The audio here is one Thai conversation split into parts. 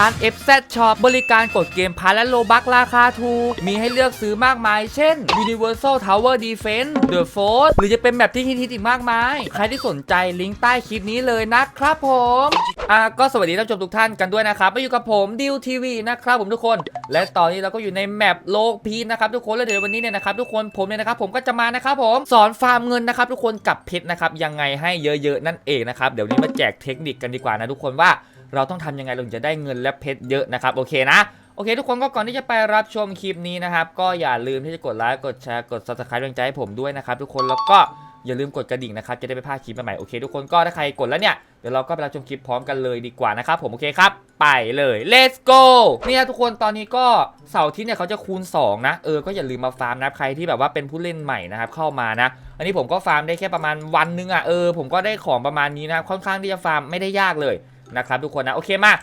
ร้าน FZ Shop บริการกดเกมพาร์ทและโลบักราคาถูก มีให้เลือกซื้อมากมาย เช่น Universal Tower Defense The Force หรือจะเป็นแบบที่ฮิตๆอีกมากมาย ใครที่สนใจลิงก์ใต้คลิปนี้เลยนะครับผมอ่าก็สวัสดีท่านผู้ชมทุกท่านกันด้วยนะครับมาอยู่กับผมดิวทีวีนะครับผมทุกคน และตอนนี้เราก็อยู่ในแมปโลกพีชนะครับทุกคนแล้วเดี๋ยววันนี้เนี่ยนะครับทุกคนผมเนี่ยนะครับผมก็จะมานะครับผมสอนฟาร์มเงินนะครับทุกคนกับเพชรนะครับยังไงให้เยอะๆนั่นเองนะครับเดี๋ยวนี้มาแจกเทคนิคกันดีกว่านะทุกคนว่า เราต้องทำยังไงเราถึงจะได้เงินและเพชรเยอะนะครับโอเคนะโอเค ทุกคนก็ก่อนที่จะไปรับชมคลิปนี้นะครับก็อย่าลืมที่จะกดไลค์กดแชร์กด subscribe เป็นกำลังใจให้ผมด้วยนะครับทุกคนแล้วก็อย่าลืมกดกระดิ่งนะครับจะได้ไม่พลาดคลิปใหม่ๆโอเคทุกคนก็ถ้าใครกดแล้วเนี่ยเดี๋ยวเราก็ไปรับชมคลิปพร้อมกันเลยดีกว่านะครับผมโอเคครับไปเลย let's go เนี่ยทุกคนตอนนี้ก็เสาร์ที่เนี่ยเขาจะคูณ 2 นะ เออก็อย่าลืมมาฟาร์มนะใครที่แบบว่าเป็นผู้เล่นใหม่นะครับเข้ามานะ อันนี้ผมก็ฟาร์มได้แค่ประมาณวันนึงอะเออผมก็ได้ของประมาณนี้นะค่อนข้างที่จะฟาร์มไม่ได้ยากเลย นะครับทุกคนนะโอเคมา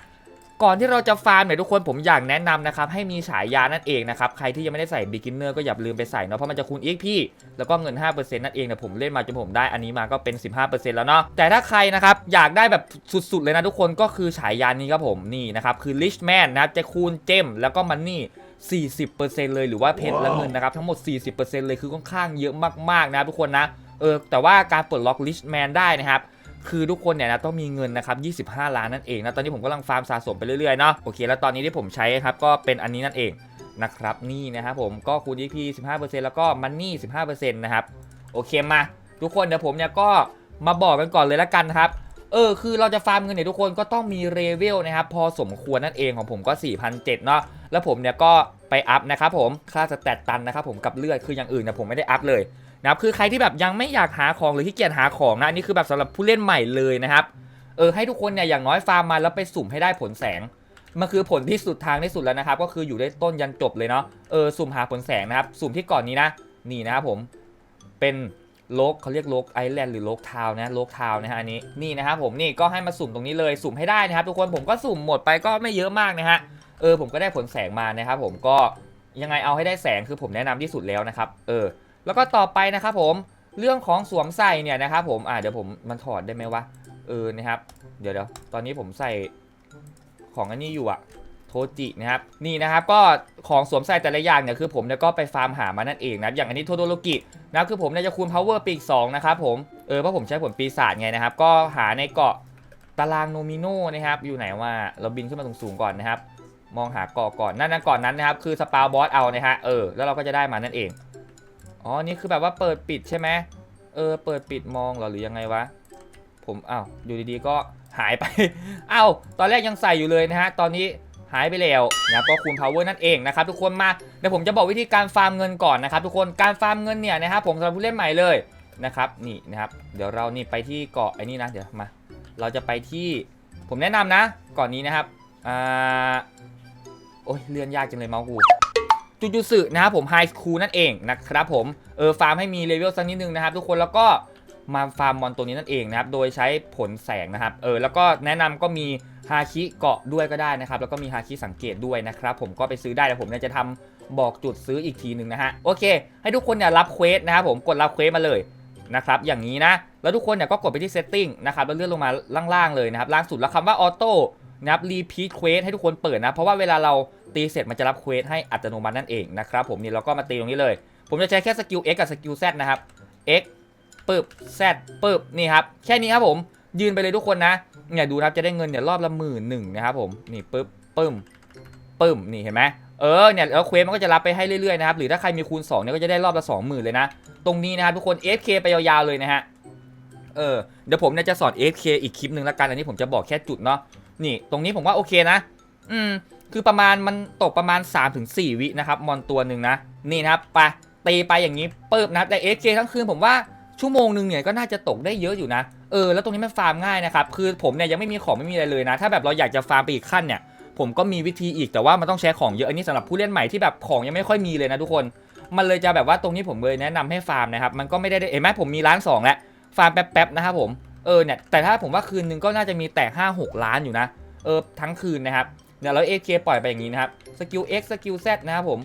ก่อนที่เราจะฟาร์มเนี่ยทุกคนผมอยากแนะนำนะครับให้มีฉายานั่นเองนะครับใครที่ยังไม่ได้ใส่ beginner ก็อย่าลืมไปใส่เนาะเพราะมันจะคูณ XP แล้วก็เงิน 5%นั่นเองเนี่ยผมเล่นมาจนผมได้อันนี้มาก็เป็น 15%แล้วเนาะแต่ถ้าใครนะครับอยากได้แบบสุดๆเลยนะทุกคนก็คือฉายานี้ครับผมนี่นะครับคือ rich man นะจะคูณเจมแล้วก็มันนี่40%เลยหรือว่าเพชรและเงินนะครับทั้งหมด 40%เลยคือค่อนข้างเยอะมากๆนะทุกคนนะเออแต่ว่าการปลดล็อก rich man ได้นะครับ คือทุกคนเนี่ยนะต้องมีเงินนะครับ 25 ล้านนั่นเองนะตอนนี้ผมกำลังฟาร์มสะสมไปเรื่อยๆเนาะโอเคแล้วตอนนี้ที่ผมใช้ครับก็เป็นอันนี้นั่นเองนะครับนี่นะครับผมก็คูณ EP 15%แล้วก็มันนี่15%นะครับโอเคมา ทุกคนเดี๋ยวผมเนี่ยก็มาบอกกันก่อนเลยละกันครับเออคือเราจะฟาร์มเงินเนี่ยทุกคนก็ต้องมีเลเวลนะครับพอสมควรนั่นเองของผมก็4,700เนาะแล้วผมเนี่ยก็ไปอัพนะครับผมค่าสแตตตันนะครับผมกับเลือดคืออย่างอื่นเนี่ยผมไม่ได้อัพเลย นะครับคือใครที่แบบยังไม่อยากหาของหรือที่เกียจหาของนะอันนี้คือแบบสำหรับผู้เล่นใหม่เลยนะครับเออให้ทุกคนเนี่ยอย่างน้อยฟาร์มมาแล้วไปสุ่มให้ได้ผลแสงมันคือผลที่สุดทางที่สุดแล้วนะครับ ก็คืออยู่ได้ต้นยันจบเลยเนาะเออสุ่มหาผลแสงนะครับ สุ่มที่ก่อนนี้นะ นี่นะครับผมเป็นโลกเขาเรียกโลกไอแลนด์หรือโลกทาวน์นะโลกทาวน์นะฮะอันนี้นี่นะครับผมนี่ก็ให้มาสุ่มตรงนี้เลยสุ่มให้ได้นะครับ ทุกคนผมก็สุ่มหมดไปก็ไม่เยอะมากนะฮะเออผมก็ได้ผลแสงมานะครับผมก็ยังไงเอาให้ได้แสงคือผมแนะนำที่สุดแล้วนะครับ เออ แล้วก็ต่อไปนะครับผมเรื่องของสวมใส่เนี่ยนะครับผมอ่าเดี๋ยวผมมันถอดได้ไหมวะเออนะครับ เดี๋ยวเดี๋ยวตอนนี้ผมใส่ของอันนี้อยู่อะโทจินะครับนี่นะครับก็ของสวมใส่แต่ละอย่างเนี่ยคือผมเนี่ยก็ไปฟาร์มหามานั่นเองนะอย่างอันนี้โทโดโลกินะค,คือผมเนี่ยจะคูณ power ปีก2นะครับผมเออเพราะผมใช้ผลปีศาจไงนะครับ ก็หาในเกาะตารางโนมิโนนะครับอยู่ไหนว่าเราบินขึ้นมาสูงๆก่อนนะครับ มองหาเกาะก่อนนั่นนั่นก่อนนั้นนะครับคือสปาบอสเอานะฮะเออแล้วเราก็จะได้มานั่นเอง อ๋อ นี่คือแบบว่าเปิดปิดใช่ไหมเออ เปิดปิดมองเหรอหรือยังไงวะ ผมอ้าวอยู่ดีๆก็หายไป อ้าวตอนแรกยังใส่อยู่เลยนะฮะ ตอนนี้หายไปแล้วนะก็คูณ power นั่นเองนะครับทุกคนมาเดี๋ยวผมจะบอกวิธีการฟาร์มเงินก่อนนะครับทุกคนการฟาร์มเงินเนี่ยนะครับผมสำหรับผู้เล่นใหม่เลยนะครับนี่นะครับเดี๋ยวเรานี่ไปที่เกาะไอ้นี่นะเดี๋ยวมาเราจะไปที่ผมแนะนำนะก่อนนี้นะครับอ่าโอ้ยเลื่อนยากจังเลยเมาส์กู จูจูสึนะครับผมไฮสคูลนั่นเองนะครับผมเออฟาร์มให้มีเลเวลสักนิดนึงนะครับทุกคนแล้วก็มาฟาร์มมอนตัวนี้นั่นเองนะครับโดยใช้ผลแสงนะครับเออแล้วก็แนะนำก็มีฮาคิเกาะด้วยก็ได้นะครับแล้วก็มีฮาคิสังเกตด้วยนะครับผมก็ไปซื้อได้แต่ผมเนี่ยจะทำบอกจุดซื้ออีกทีหนึ่งนะฮะโอเค ให้ทุกคนเนี่ยรับเควสนะครับผมกดรับเควสมาเลยนะครับอย่างนี้นะแล้วทุกคนเนี่ยก็กดไปที่ setting นะครับแล้วเลื่อนลงมาล่างๆเลยนะครับล่างสุดแล้วคำว่าออโต้นะครับ repeat quest ให้ทุกคนเปิดนะเพราะว่าเวลาเรา ตีเสร็จมันจะรับเควสให้อัตโนมัตินั่นเองนะครับผมนี่เราก็มาตีตรงนี้เลย ผมจะใช้แค่สกิล X กับสกิล Z นะครับ X ปึ๊บ Z ปึ๊บนี่ครับแค่นี้ครับผมยืนไปเลยทุกคนนะเนี่ยดูนะครับจะได้เงินเนี่ยรอบละหมื่นหนึ่งนะครับผมนี่ปึ๊บปึ้มปึ้มนี่เห็นไหมเออเนี่ยแล้วเควสมันก็จะรับไปให้เรื่อยๆนะครับหรือถ้าใครมีคูณ2เนี่ยก็จะได้รอบละ20,000เลยนะ ตรงนี้นะครับทุกคน FK ไปยาวๆเลยนะฮะเออเดี๋ยวผมเนี่ยจะสอน FK อีกคลิปหนึ่งละกันอันนี้ผมจะบอกแค่จุดเนาะนี่ตรงนี้ผมว่าโอเคนะ อืม คือประมาณมันตกประมาณ 3-4 วินะครับมอนตัวหนึ่งนะ นี่นะครับไปตีไปอย่างนี้เปิบนะแต่ FK ทั้งคืนผมว่าชั่วโมงหนึ่งเนี่ยก็น่าจะตกได้เยอะอยู่นะ เออแล้วตรงนี้มันฟาร์มง่ายนะครับ คือผมเนี่ยยังไม่มีของไม่มีอะไรเลยนะ ถ้าแบบเราอยากจะฟาร์มไปอีกขั้นเนี่ย ผมก็มีวิธีอีกแต่ว่ามันต้องใช้ของเยอะ อันนี้สำหรับผู้เล่นใหม่ที่แบบของยังไม่ค่อยมีเลยนะทุกคน มันเลยจะแบบว่าตรงนี้ผมเลยแนะนำให้ฟาร์มนะครับ มันก็ไม่ได้เห็นไหมผมมีล้านสองแล้ว ฟาร์มแป๊บๆนะครับผม เออเนี่ยแต่ถ้าผมว่าคืนนึงก็น่าจะมีแตก5 6ล้านอยู่นะ เออทั้งคืนนะครับ เนี่ยแล้ว AK ปล่อยไปอย่างนี้นะครับสกิล X สกิล Z นะครับผม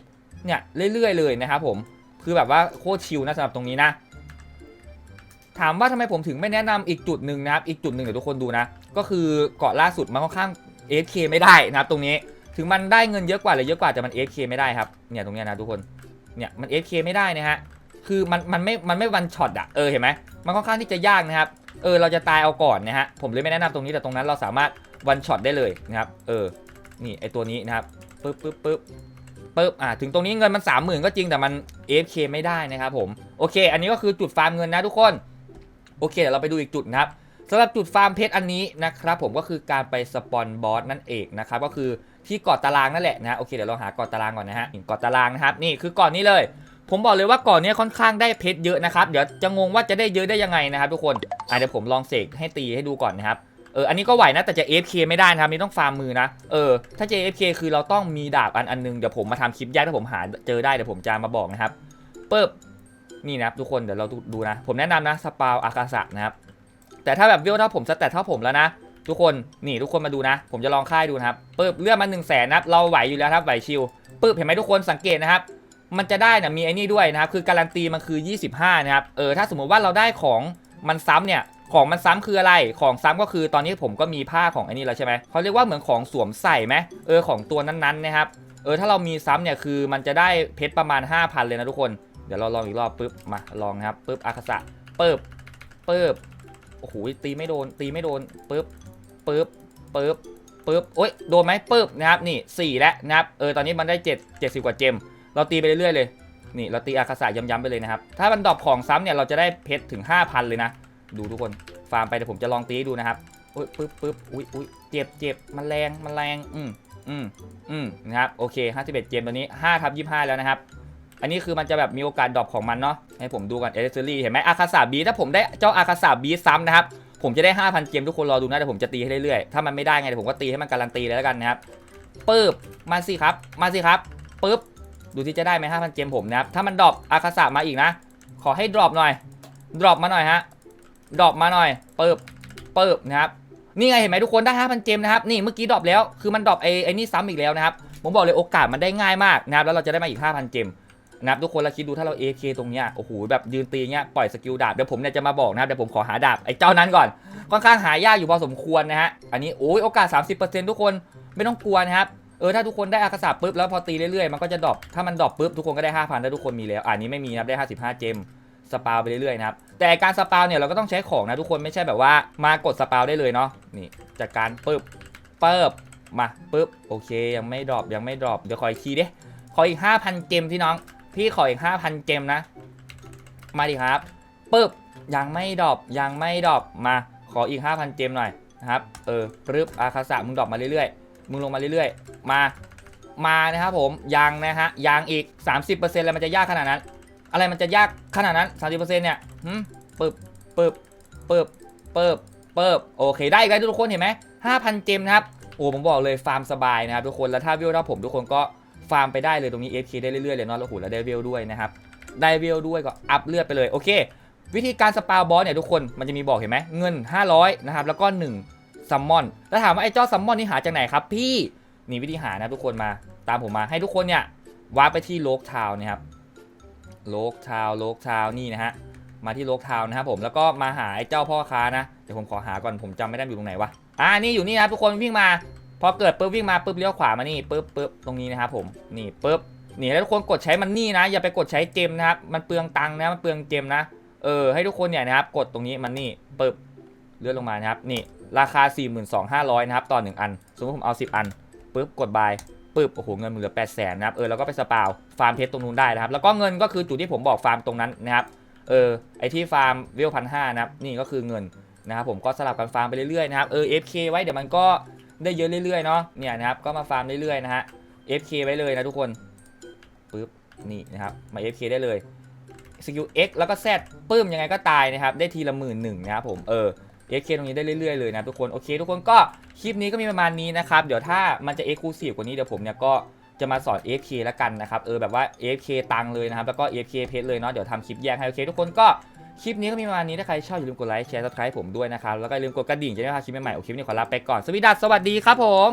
เนี่ยเรื่อยๆเลยนะครับผมคือแบบว่าโคตรชิลนะสำหรับตรงนี้นะ ถามว่าทำไมผมถึงไม่แนะนำอีกจุดหนึ่งนะครับอีกจุดหนึ่งเดี๋ยวทุกคนดูนะ ก็คือเกาะล่าสุดมันค่อนข้าง AK ไม่ได้นะครับตรงนี้ถึงมันได้เงินเยอะกว่าหรือเยอะกว่าแต่มัน AK ไม่ได้ครับเนี่ยตรงเนี้ยนะทุกคนเนี่ยมัน AK ไม่ได้นะฮะคือมันมันไม่มันไม่วันช็อตอะเออเห็นไหมมันค่อนข้างที่จะยากนะครับเออเราจะตายเอาก่อนนะฮะผมเลยไม่แนะนำตรงนี้แต่ตรงนั้นเราสามารถวันช็อตได้เลยนะครับเออ นี่ไอตัวนี้นะครับปึ๊บปึ๊บปึ๊บปึ๊บอ่าถึงตรงนี้เงินมัน 3 0,000 ก็จริงแต่มัน AFK ไม่ได้นะครับผมโอเค อันนี้ก็คือจุดฟาร์มเงินนะทุกคนโอเคเดี๋ยวเราไปดูอีกจุดนะครับสำหรับจุดฟาร์มเพชรอันนี้นะครับผมก็คือการไปสปอนบอสนั่นเองนะครับก็คือที่เกาะตารางนั่นแหละนะโอเคเดี๋ยวเราหาเกาะตารางก่อนนะฮะเกาะตารางนะครับนี่คือเก่อนนี้เลย ผมบอกเลยว่าเก่อนนี้ค่อนข้างได้เพชรเยอะนะครับเดี๋ยวจะงงว่าจะได้เยอะได้ยังไงนะครับทุกคนอะเดี๋ยวผมลองเสกให้ตีให้ดูก่อนนะครับ เอออันนี้ก็ไหวนะแต่จะ AFK ไม่ได้นะครับนี่ต้องฟาร์มมือนะเออถ้าจะ AFK คือเราต้องมีดาบอันอันนึงเดี๋ยวผมมาทำคลิปแยกถ้าผมหาเจอได้เดี๋ยวผมจะมาบอกนะครับเปิบนี่นะครับทุกคนเดี๋ยวเราดูนะ ผมแนะนำนะสปาวอากาศะนะครับแต่ถ้าแบบเวลเท่าผมสแตทเท่าผมแล้วนะ ทุกคนนี่ทุกคนมาดูนะ ผมจะลองค่ายดูนะครับปึ๊บเลือดมัน1นึ่งแสนนะครับเราไหวอยู่แล้วครับไหวชิวปึ๊บเห็นไหมทุกคนสังเกตนะครับมันจะได้นะมีไอ้นี่ด้วยนะครับคือการันตีมันคือ 25 นะครับเออถ้าสมมุติว่าเราได้ของมันซ้ำเนี่ย ของมันซ้ำคืออะไร ของซ้ำก็คือตอนนี้ผมก็มีผ้าของไอ้นี่แล้วใช่ไหมเขาเรียกว่าเหมือนของสวมใส่ไหมเออของตัวนั้นๆนะครับ เออถ้าเรามีซ้ำเนี่ยคือมันจะได้เพชรประมาณ 5,000 เลยนะทุกคน เดี๋ยวเราลองอีกรอบปึ๊บมาลองนะครับปึ๊บอาคาสะปึ๊บปึ๊บโอ้โหตีไม่โดนตีไม่โดนปึ๊บปึ๊บปึ๊บปึ๊บโอ้ยโดนไหมปึ๊บนะครับนี่สี่แล้วนะครับเออตอนนี้มันได้ 7 70 กว่าเจม เราตีไปเรื่อยๆเลยนี่เราตีอาคาสะย้ำๆไปเลยนะครับถ้ามันดรอปของซ้ำเนี่ยเราจะได้เพชรถึง 5,000 เลยนะ ดูทุกคน ฟาร์มไปเดี๋ยวผมจะลองตีให้ดูนะครับโอ้ยปึ๊บปึ๊บอุ้ยอุ้ยเจ็บเจ็บมันแรงมันแรง อืมอืมอืมนะครับ โอเค51เอ็ดเจมตัวนี้5ทับ25แล้วนะครับ อันนี้คือมันจะแบบมีโอกาสดรอปของมันเนาะ ให้ผมดูกันเอเดอรี่เห็นไหมอาคาสาบีถ้าผมได้เจ้าอาคาสาบีซ้ำนะครับ ผมจะได้5,000เกมทุกคนรอดูนะแต่ผมจะตีให้เรื่อยๆ ถ้ามันไม่ได้ไงเดี๋ยวผมก็ตีให้มันการันตีเลยแล้วกันนะครับปึ๊บมาสิครับ มาสิครับปึ๊บ ดูที่จะได้ไหม5,000เกมผมนะครับ ถ้ามันดรอปอาคาสามาอีกนะ ขอให้ดรอปหน่อย ดรอปมาหน่อยฮะ ดรอปมาหน่อยปึ๊บปึ๊บนะครับ นี่ไงเห็นไหมทุกคนได้5,000เกมนะครับ นี่เมื่อกี้ดรอปแล้ว คือมันดรอปไอ้ไอ้นี่ซ้ำอีกแล้วนะครับ ผมบอกเลยโอกาสมันได้ง่ายมากนะครับ แล้วเราจะได้มาอีก5,000เกมนะครับทุกคนเราคิดดูถ้าเรา AK ตรงเนี้ยโอ้โหแบบยืนตีเงี้ยปล่อยสกิลดาบเดี๋ยวผมเนี่ยจะมาบอกนะครับเดี๋ยวผมขอหาดาบไอ้เจ้านั้นก่อนค่อนข้างหายากอยู่พอสมควรนะฮะอันนี้โอ้ยโอกาส 30%ทุกคนไม่ต้องกลัวนะครับเออถ้าทุกคนได้อากาศาปุ๊บแล้วพอตีเรื่อยๆมันก็จะดรอปถ้ามันดรอปปุ๊บทุกคนก็ได้ 5,000ถ้าทุกคนมีแล้วอันนี้ไม่มีนะได้ 55 เจม สปาวไปเรื่อยๆนะครับแต่การสปาวเนี่ยเราก็ต้องใช้ของนะทุกคนไม่ใช่แบบว่ามากดสปาวได้เลยเนาะนี่จากการปุ๊บเปิบมาปุ๊บโอเคยังไม่ดรอปยังไม่ดรอปเดี๋ยวขออีกทีดิขออีก 5,000 เกมที่น้อง พี่ขออีก 5,000 เกมนะ มาดิครับปึ๊บยังไม่ดรอปยังไม่ดรอปมาขออีก 5,000 เกมหน่อยนะครับเออปึ๊บอาคาสะมึงดรอปมาเรื่อยๆมึงลงมาเรื่อยๆ มามานะครับผมยังนะฮะยังอีก 30%แล้วมันจะยากขนาดนั้น อะไรมันจะยากขนาดนั้น 30%เนี่ยหืมปึ๊บปึ๊บปึ๊บปึ๊บปึบโอเคได้อีกแล้วทุกคนเห็นไหม5,000เจมนะครับ โอ้ผมบอกเลยฟาร์มสบายนะครับทุกคน แล้วถ้าวิวถ้าผมทุกคนก็ฟาร์มไปได้เลยตรงนี้ FK ได้เรื่อยๆเลยเนาะแล้วโหแล้วได้เวลด้วยนะครับ ได้เวลด้วยก็อัพเลือดไปเลยโอเค วิธีการสปาบอสเนี่ยทุกคนมันจะมีบอกเห็นไหมเงิน 500นะครับแล้วก็1ซัมมอนแล้วถามว่าไอ้เจ้าซัมมอนนี่หาจากไหนครับพี่นี่วิธีหานะทุกคนมาตามผมมาให้ทุกคนเนี่ยวาร์ปไปที่โลกทาวน์นะครับ โลกทาวโลกทาวนี่นะฮะมาที่โลกทาวนะครับผมแล้วก็มาหาไอ้เจ้าพ่อค้านะเดี๋ยวผมขอหาก่อนผมจำไม่ได้อยู่ตรงไหนวะอ่านี่อยู่นี่ครับทุกคนวิ่งมา พอเกิดปุ๊บวิ่งมาปุ๊บเลี้ยวขวามานี่ปุ๊บปุ๊บตรงนี้นะครับผมนี่ปุ๊บนี่แล้วทุกคนกดใช้มันนี่นะ อย่าไปกดใช้เจมนะครับมันเปลืองตังค์นะมันเปลืองเจมนะเออให้ทุกคนเนี่ยนะครับกดตรงนี้มันนี่ปุ๊บเลื่อนลงมานะครับนี่ราคา 42,500 นะครับต่อ1อัน สมมติผมเอา 10 อันปุ๊บกดบาย ปุ๊บโอ้โหเงินเหลือ8 0 0 0 0นะครับเออแล้วก็ไปสปาวฟาร์มเพชรตรงนู้นได้นะครับ แล้วก็เงินก็คือจุดที่ผมบอกฟาร์มตรงนั้นนะครับเออไอที่ฟาร์มเวลพันห้านะครับนี่ก็คือเงินนะครับผมก็สลับกันฟาร์มไปเรื่อยๆนะครับเออ FK ไว้เดี๋ยวมันก็ได้เยอะเรื่อยๆเนาะเนี่ยนะครับก็มาฟาร์มเรื่อยๆนะฮะ FK ไว้เลยนะทุกคนปึ๊บนี่นะครับมา FK ได้เลยสกิล X แล้วก็ Z ปื้มยังไงก็ตายนะครับได้ทีละหมื่นหนึ่งนะครับผมเออ เอเคตรงนี้ได้เรื่อยๆเลยนะทุกคนโอเค ทุกคนก็คลิปนี้ก็มีประมาณนี้นะครับเดี๋ยวถ้ามันจะเอ็กซ์คลูซีฟกว่านี้เดี๋ยวผมเนี่ยก็จะมาสอน FK แล้วกันนะครับเออแบบว่า FK ตังเลยนะครับแล้วก็ FK เพชรเลยเนาะเดี๋ยวทำคลิปแยกให้โอเค ทุกคนก็คลิปนี้ก็มีประมาณนี้ถ้าใครชอบอย่าลืมกดไลค์แชร์ซับสไครต์ผมด้วยนะครับแล้วก็อย่าลืมกดกระดิ่งจะได้ไม่พลาดคลิปใหม่ๆโอเควันนี้ขอลาไปก่อนสวัสดีสวัสดีครับผม